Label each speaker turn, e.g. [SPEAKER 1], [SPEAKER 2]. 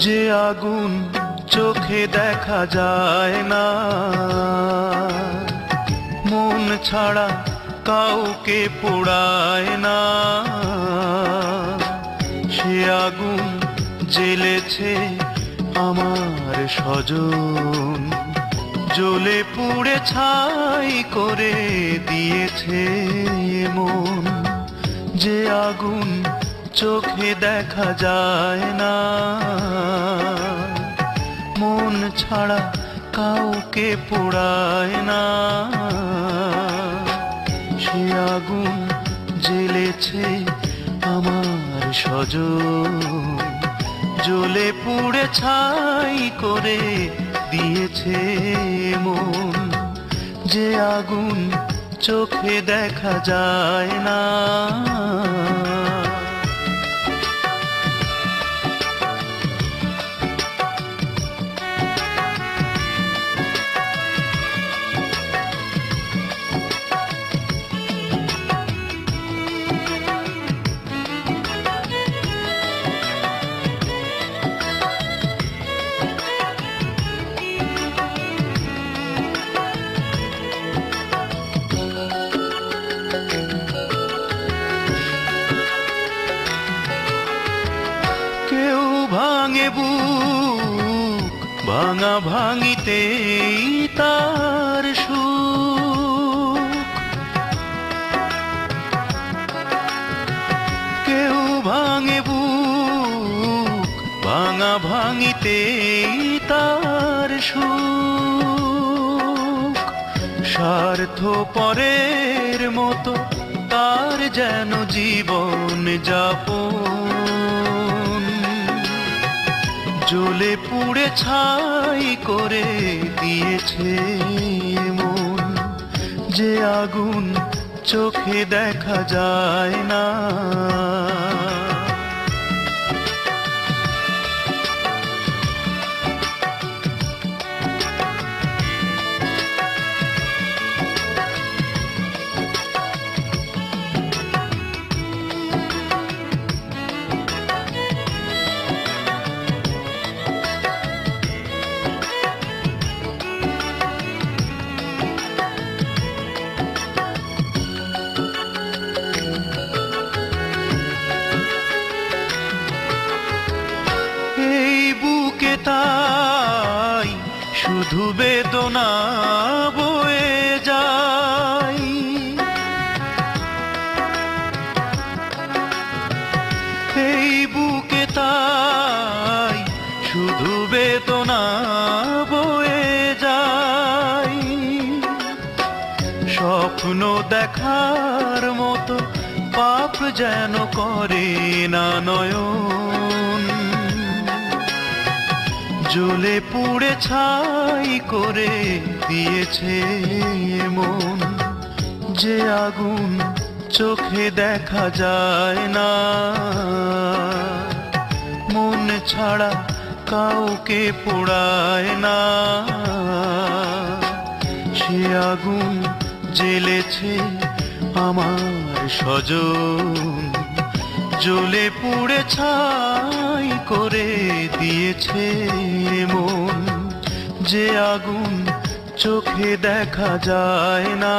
[SPEAKER 1] যে আগুন চোখে দেখা যায় না। মন ছাড়া কাউকে পোড়ায় না। সে আগুন জ্বেলেছে আমার স্বজন। জ্বলে পুড়ে ছাই করে দিয়েছে মন। যে আগুন চোখে দেখা যায় না। মন ছাড়া কাউকে পোড়ায় না। সে আগুন জ্বেলেছে আমার স্বজন। জ্বলে পুড়ে ছাই করে দিয়েছে মন। যে আগুন চোখে দেখা যায় না। ভাঙে বুক, ভাঙা ভাঙিতে তার সুখ। কেউ ভাঙে বুক, ভাঙা ভাঙিতে তার সুখ। স্বার্থ পরের মতো তার যেন জীবন যাপন জ্বলে পুড়ে ছাই করে দিয়েছে মন। যে আগুন চোখে দেখা যায় না। তাই শুধু বেদনা বয়ে যায়। এই বুকে তাই শুধু বেদনা বয়ে যায়। স্বপ্ন দেখার মতো পাপ যেন করে না নয়ন। জ্বলে পুড়ে ছাই করে দিয়েছে মন। যে আগুন চোখে দেখা যায় না। মন ছাড়া কাউকে পোড়ায় না। সে আগুন জ্বেলেছে আমার স্বজন। জ্বলে পুড়ে ছাই করে দিয়েছে মন। যে আগুন চোখে দেখা যায় না।